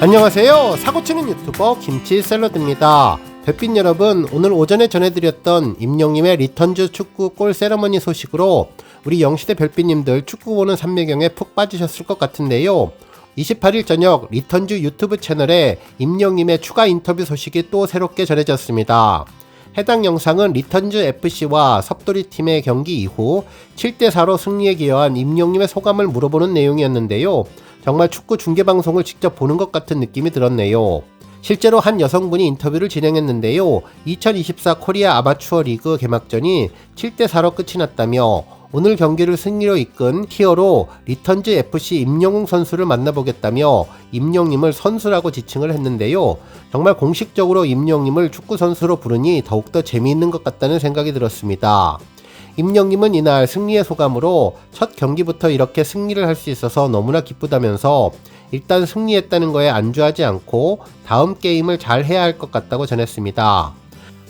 안녕하세요. 사고치는 유튜버 김치 샐러드입니다. 별빛 여러분, 오늘 오전에 전해드렸던 임용님의 리턴즈 축구 골 세러머니 소식으로 우리 영시대 별빛님들 축구 보는 삼매경에 푹 빠지셨을 것 같은데요. 28일 저녁 리턴즈 유튜브 채널에 임영님의 추가 인터뷰 소식이 또 새롭게 전해졌습니다. 해당 영상은 리턴즈 FC와 섭도리 팀의 경기 이후 7대4로 승리에 기여한 임영님의 소감을 물어보는 내용이었는데요. 정말 축구 중계방송을 직접 보는 것 같은 느낌이 들었네요. 실제로 한 여성분이 인터뷰를 진행했는데요. 2024 코리아 아마추어 리그 개막전이 7대4로 끝이 났다며 오늘 경기를 승리로 이끈 히어로 리턴즈 FC 임영웅 선수를 만나보겠다며 임영님을 선수라고 지칭을 했는데요. 정말 공식적으로 임영님을 축구 선수로 부르니 더욱더 재미있는 것 같다는 생각이 들었습니다. 임영님은 이날 승리의 소감으로 첫 경기부터 이렇게 승리를 할 수 있어서 너무나 기쁘다면서 일단 승리했다는 거에 안주하지 않고 다음 게임을 잘 해야 할 것 같다고 전했습니다.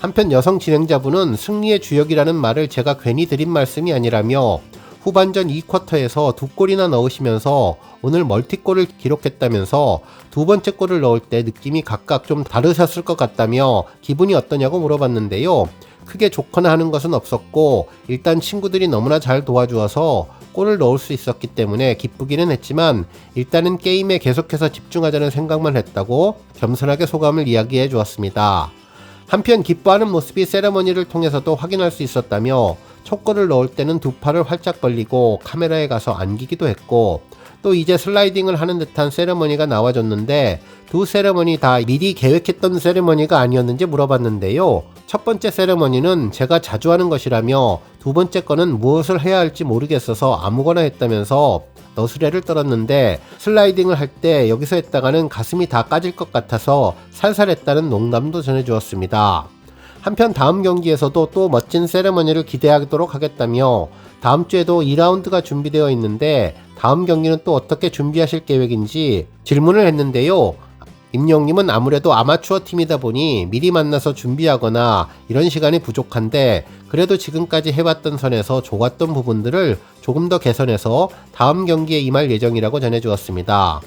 한편 여성 진행자분은 승리의 주역이라는 말을 제가 괜히 드린 말씀이 아니라며 후반전 2쿼터에서 두 골이나 넣으시면서 오늘 멀티골을 기록했다면서 두 번째 골을 넣을 때 느낌이 각각 좀 다르셨을 것 같다며 기분이 어떠냐고 물어봤는데요. 크게 좋거나 하는 것은 없었고 일단 친구들이 너무나 잘 도와주어서 골을 넣을 수 있었기 때문에 기쁘기는 했지만 일단은 게임에 계속해서 집중하자는 생각만 했다고 겸손하게 소감을 이야기해 주었습니다. 한편 기뻐하는 모습이 세레머니를 통해서도 확인할 수 있었다며 첫 골을 넣을 때는 두 팔을 활짝 벌리고 카메라에 가서 안기기도 했고 또 이제 슬라이딩을 하는 듯한 세레머니가 나와줬는데 두 세레머니 다 미리 계획했던 세레머니가 아니었는지 물어봤는데요. 첫 번째 세레머니는 제가 자주 하는 것이라며 두 번째 거는 무엇을 해야 할지 모르겠어서 아무거나 했다면서 너스레를 떨었는데 슬라이딩을 할 때 여기서 했다가는 가슴이 다 까질 것 같아서 살살했다는 농담도 전해주었습니다. 한편 다음 경기에서도 또 멋진 세레머니를 기대하도록 하겠다며 다음 주에도 2라운드가 준비되어 있는데 다음 경기는 또 어떻게 준비하실 계획인지 질문을 했는데요. 임영님은 아무래도 아마추어 팀이다 보니 미리 만나서 준비하거나 이런 시간이 부족한데 그래도 지금까지 해왔던 선에서 좋았던 부분들을 조금 더 개선해서 다음 경기에 임할 예정이라고 전해주었습니다.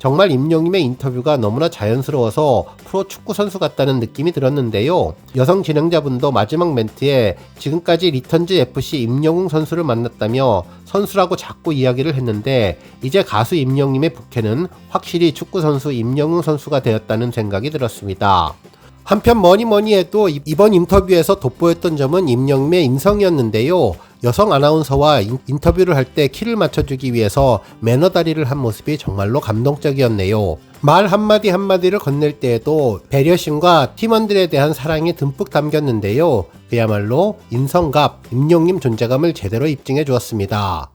정말 임용님의 인터뷰가 너무나 자연스러워서 프로 축구 선수 같다는 느낌이 들었는데요. 여성 진행자분도 마지막 멘트에 지금까지 리턴즈 FC 임영웅 선수를 만났다며 선수라고 자꾸 이야기를 했는데 이제 가수 임영님의 부캐는 확실히 축구 선수 임영웅 선수가 되었다는 생각이 들었습니다. 한편 뭐니 뭐니 해도 이번 인터뷰에서 돋보였던 점은 임영임의 인성이었는데요. 여성 아나운서와 인, 터뷰를 할 때 키를 맞춰주기 위해서 매너 다리를 한 모습이 정말로 감동적이었네요. 말 한마디 한마디를 건넬 때에도 배려심과 팀원들에 대한 사랑이 듬뿍 담겼는데요. 그야말로 인성갑, 임용님 존재감을 제대로 입증해 주었습니다.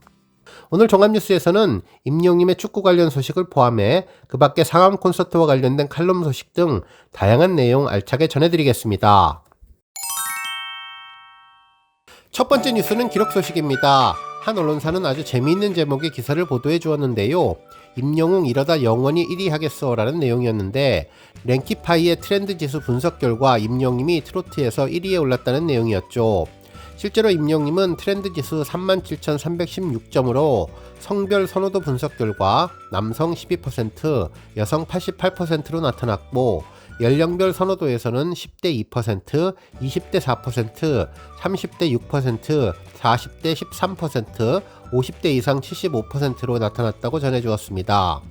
오늘 종합뉴스에서는 임용님의 축구 관련 소식을 포함해 그 밖에 상암 콘서트와 관련된 칼럼 소식 등 다양한 내용 알차게 전해드리겠습니다. 첫 번째 뉴스는 기록 소식입니다. 한 언론사는 아주 재미있는 제목의 기사를 보도해 주었는데요. 임영웅 이러다 영원히 1위 하겠어 라는 내용이었는데 랭키파이의 트렌드 지수 분석 결과 임영님이 트로트에서 1위에 올랐다는 내용이었죠. 실제로 임영님은 트렌드 지수 37,316점으로 성별 선호도 분석 결과 남성 12%, 여성 88%로 나타났고 연령별 선호도에서는 10대 2%, 20대 4%, 30대 6%, 40대 13%, 50대 이상 75%로 나타났다고 전해주었습니다.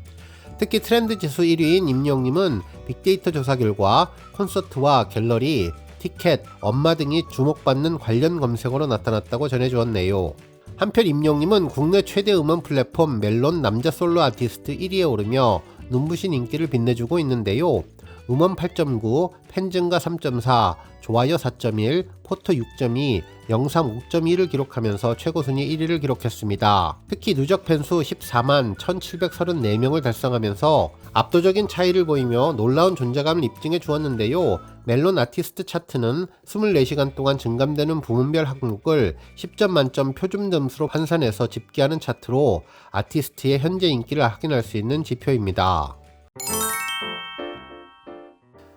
특히 트렌드 지수 1위인 임영님은 빅데이터 조사 결과 콘서트와 갤러리, 티켓, 엄마 등이 주목받는 관련 검색어로 나타났다고 전해주었네요. 한편 임용님은 국내 최대 음원 플랫폼 멜론 남자 솔로 아티스트 1위에 오르며 눈부신 인기를 빛내주고 있는데요. 음원 8.9, 팬증가 3.4, 좋아요 4.1, 포토 6.2, 영상 5.2를 기록하면서 최고 순위 1위를 기록했습니다. 특히 누적 팬수 14만 1734명을 달성하면서 압도적인 차이를 보이며 놀라운 존재감을 입증해 주었는데요. 멜론 아티스트 차트는 24시간 동안 증감되는 부문별 항목을 10점 만점 표준 점수로 환산해서 집계하는 차트로 아티스트의 현재 인기를 확인할 수 있는 지표입니다.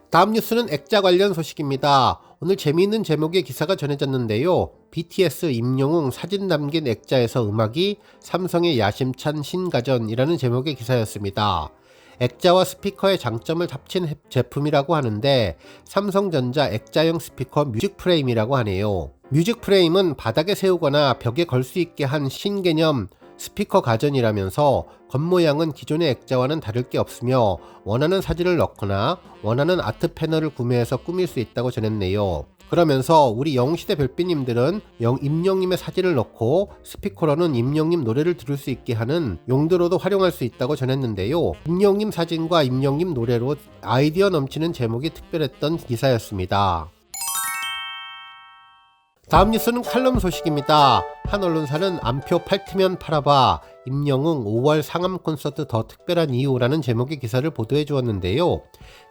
다음 뉴스는 액자 관련 소식입니다. 오늘 재미있는 제목의 기사가 전해졌는데요. BTS 임영웅 사진 담긴 액자에서 음악이 삼성의 야심찬 신가전이라는 제목의 기사였습니다. 액자와 스피커의 장점을 합친 해- 제품이라고 하는데 삼성전자 액자형 스피커 뮤직 프레임이라고 하네요. 뮤직 프레임은 바닥에 세우거나 벽에 걸 수 있게 한 신개념 스피커 가전이라면서 겉모양은 기존의 액자와는 다를 게 없으며 원하는 사진을 넣거나 원하는 아트 패널을 구매해서 꾸밀 수 있다고 전했네요. 그러면서 우리 영시대 별빛님들은 영, 임영님의 사진을 넣고 스피커로는 임영님 노래를 들을 수 있게 하는 용도로도 활용할 수 있다고 전했는데요. 임영님 사진과 임영님 노래로 아이디어 넘치는 제목이 특별했던 기사였습니다. 다음 뉴스는 칼럼 소식입니다. 한 언론사는 안표 팔트면 팔아봐 임영웅 5월 상암 콘서트 더 특별한 이유라는 제목의 기사를 보도해 주었는데요.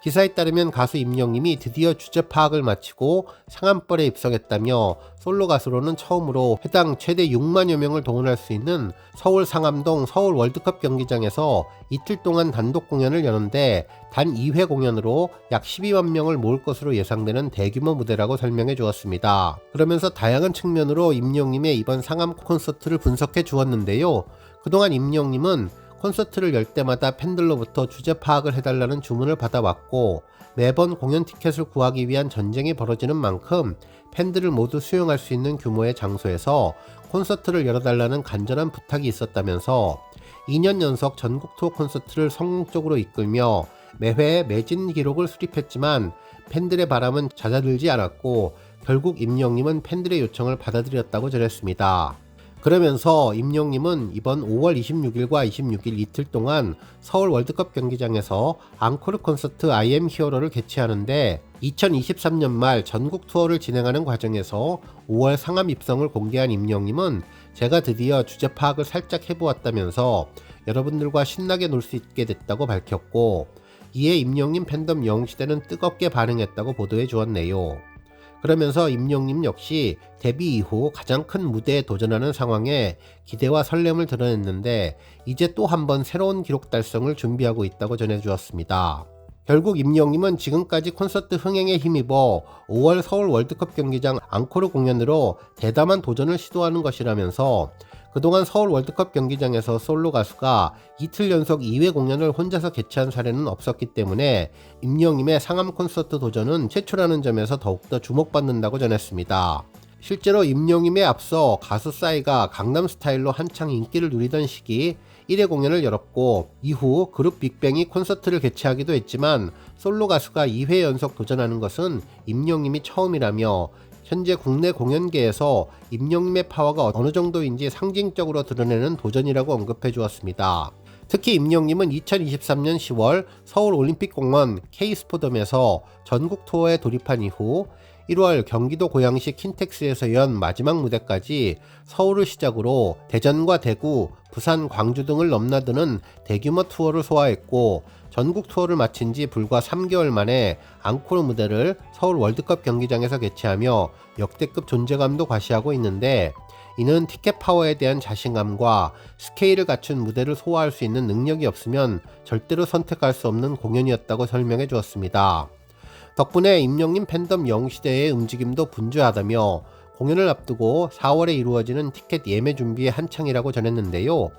기사에 따르면 가수 임영님이 드디어 주제 파악을 마치고 상암벌에 입성했다며 솔로 가수로는 처음으로 해당 최대 6만여 명을 동원할 수 있는 서울 상암동 서울 월드컵 경기장에서 이틀 동안 단독 공연을 여는데 단 2회 공연으로 약 12만 명을 모을 것으로 예상되는 대규모 무대라고 설명해 주었습니다. 그러면서 다양한 측면으로 임영님의 이번 상암 콘서트를 분석해 주었는데요. 그동안 임영님은 콘서트를 열 때마다 팬들로부터 주제 파악을 해달라는 주문을 받아왔고 매번 공연 티켓을 구하기 위한 전쟁이 벌어지는 만큼 팬들을 모두 수용할 수 있는 규모의 장소에서 콘서트를 열어달라는 간절한 부탁이 있었다면서 2년 연속 전국 투어 콘서트를 성공적으로 이끌며 매회 매진 기록을 수립했지만 팬들의 바람은 잦아들지 않았고 결국 임영님은 팬들의 요청을 받아들였다고 전했습니다. 그러면서 임영님은 이번 5월 26일과 26일 이틀 동안 서울 월드컵 경기장에서 앙코르 콘서트 I am 히어로를 개최하는데 2023년 말 전국 투어를 진행하는 과정에서 5월 상암 입성을 공개한 임영님은 제가 드디어 주제 파악을 살짝 해보았다면서 여러분들과 신나게 놀 수 있게 됐다고 밝혔고 이에 임영님 팬덤 영시대는 뜨겁게 반응했다고 보도해 주었네요. 그러면서 임영님 역시 데뷔 이후 가장 큰 무대에 도전하는 상황에 기대와 설렘을 드러냈는데 이제 또 한 번 새로운 기록 달성을 준비하고 있다고 전해주었습니다. 결국 임영님은 지금까지 콘서트 흥행에 힘입어 5월 서울 월드컵 경기장 앙코르 공연으로 대담한 도전을 시도하는 것이라면서 그동안 서울 월드컵 경기장에서 솔로 가수가 이틀 연속 2회 공연을 혼자서 개최한 사례는 없었기 때문에 임영님의 상암 콘서트 도전은 최초라는 점에서 더욱더 주목받는다고 전했습니다. 실제로 임영님에 앞서 가수 싸이가 강남 스타일로 한창 인기를 누리던 시기 1회 공연을 열었고 이후 그룹 빅뱅이 콘서트를 개최하기도 했지만 솔로 가수가 2회 연속 도전하는 것은 임영님이 처음이라며 현재 국내 공연계에서 임영님의 파워가 어느 정도인지 상징적으로 드러내는 도전이라고 언급해 주었습니다. 특히 임영님은 2023년 10월 서울 올림픽공원 K스포덤에서 전국 투어에 돌입한 이후 1월 경기도 고양시 킨텍스에서 연 마지막 무대까지 서울을 시작으로 대전과 대구, 부산, 광주 등을 넘나드는 대규모 투어를 소화했고 전국 투어를 마친 지 불과 3개월 만에 앙코르 무대를 서울 월드컵 경기장에서 개최하며 역대급 존재감도 과시하고 있는데 이는 티켓 파워에 대한 자신감과 스케일을 갖춘 무대를 소화할 수 있는 능력이 없으면 절대로 선택할 수 없는 공연이었다고 설명해 주었습니다. 덕분에 임영님 팬덤 영시대의 움직임도 분주하다며 공연을 앞두고 4월에 이루어지는 티켓 예매 준비에 한창이라고 전했는데요.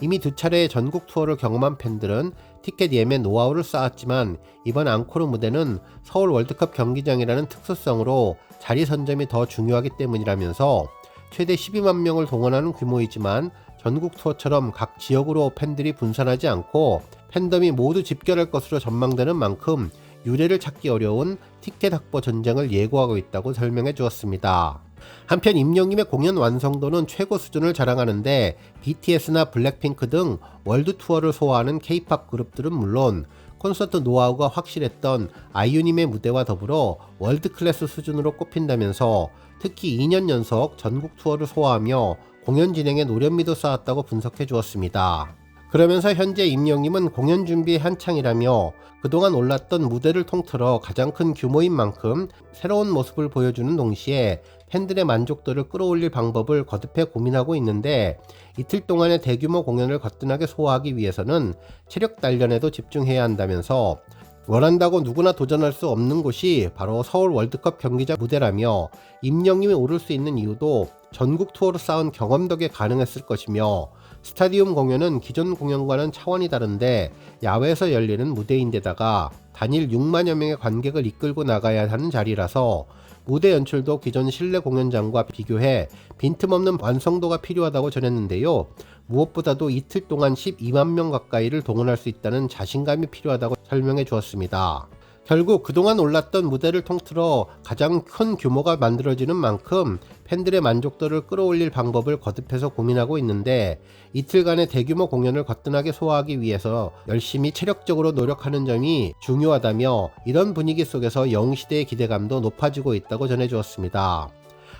이미 두 차례의 전국 투어를 경험한 팬들은 티켓 예매 노하우를 쌓았지만 이번 앙코르 무대는 서울 월드컵 경기장이라는 특수성으로 자리 선점이 더 중요하기 때문이라면서 최대 12만 명을 동원하는 규모이지만 전국 투어처럼 각 지역으로 팬들이 분산하지 않고 팬덤이 모두 집결할 것으로 전망되는 만큼 유례를 찾기 어려운 티켓 확보 전쟁을 예고하고 있다고 설명해 주었습니다. 한편 임영님의 공연 완성도는 최고 수준을 자랑하는데 BTS나 블랙핑크 등 월드 투어를 소화하는 K-팝 그룹들은 물론 콘서트 노하우가 확실했던 아이유님의 무대와 더불어 월드 클래스 수준으로 꼽힌다면서 특히 2년 연속 전국 투어를 소화하며 공연 진행에 노련미도 쌓았다고 분석해 주었습니다. 그러면서 현재 임영님은 공연 준비에 한창이라며 그동안 올랐던 무대를 통틀어 가장 큰 규모인 만큼 새로운 모습을 보여주는 동시에 팬들의 만족도를 끌어올릴 방법을 거듭해 고민하고 있는데 이틀 동안의 대규모 공연을 거뜬하게 소화하기 위해서는 체력 단련에도 집중해야 한다면서 원한다고 누구나 도전할 수 없는 곳이 바로 서울 월드컵 경기장 무대라며 임영님이 오를 수 있는 이유도 전국 투어로 쌓은 경험 덕에 가능했을 것이며 스타디움 공연은 기존 공연과는 차원이 다른데 야외에서 열리는 무대인데다가 단일 6만여 명의 관객을 이끌고 나가야 하는 자리라서 무대 연출도 기존 실내 공연장과 비교해 빈틈없는 완성도가 필요하다고 전했는데요. 무엇보다도 이틀 동안 12만 명 가까이를 동원할 수 있다는 자신감이 필요하다고 설명해 주었습니다. 결국 그동안 올랐던 무대를 통틀어 가장 큰 규모가 만들어지는 만큼 팬들의 만족도를 끌어올릴 방법을 거듭해서 고민하고 있는데 이틀간의 대규모 공연을 거뜬하게 소화하기 위해서 열심히 체력적으로 노력하는 점이 중요하다며 이런 분위기 속에서 영시대의 기대감도 높아지고 있다고 전해주었습니다.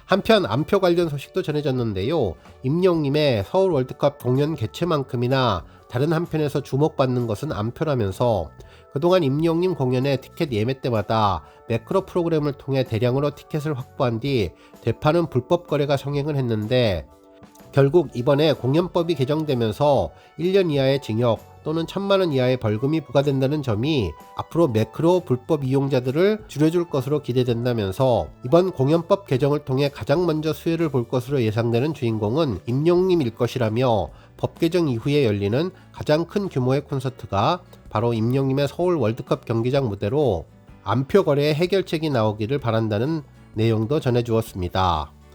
한편 안표 관련 소식도 전해졌는데요. 임영님의 서울 월드컵 공연 개최만큼이나 다른 한편에서 주목받는 것은 안표라면서 그동안 임영님 공연의 티켓 예매 때마다 매크로 프로그램을 통해 대량으로 티켓을 확보한 뒤 되파는 불법 거래가 성행을 했는데 결국 이번에 공연법이 개정되면서 1년 이하의 징역 또는 1000만 원 이하의 벌금이 부과된다는 점이 앞으로 매크로 불법 이용자들을 줄여줄 것으로 기대된다면서 이번 공연법 개정을 통해 가장 먼저 수혜를 볼 것으로 예상되는 주인공은 임용님일 것이라며 법 개정 이후에 열리는 가장 큰 규모의 콘서트가 바로 임용님의 서울 월드컵 경기장 무대로 안표 거래의 해결책이 나오기를 바란다는 내용도 전해주었습니다.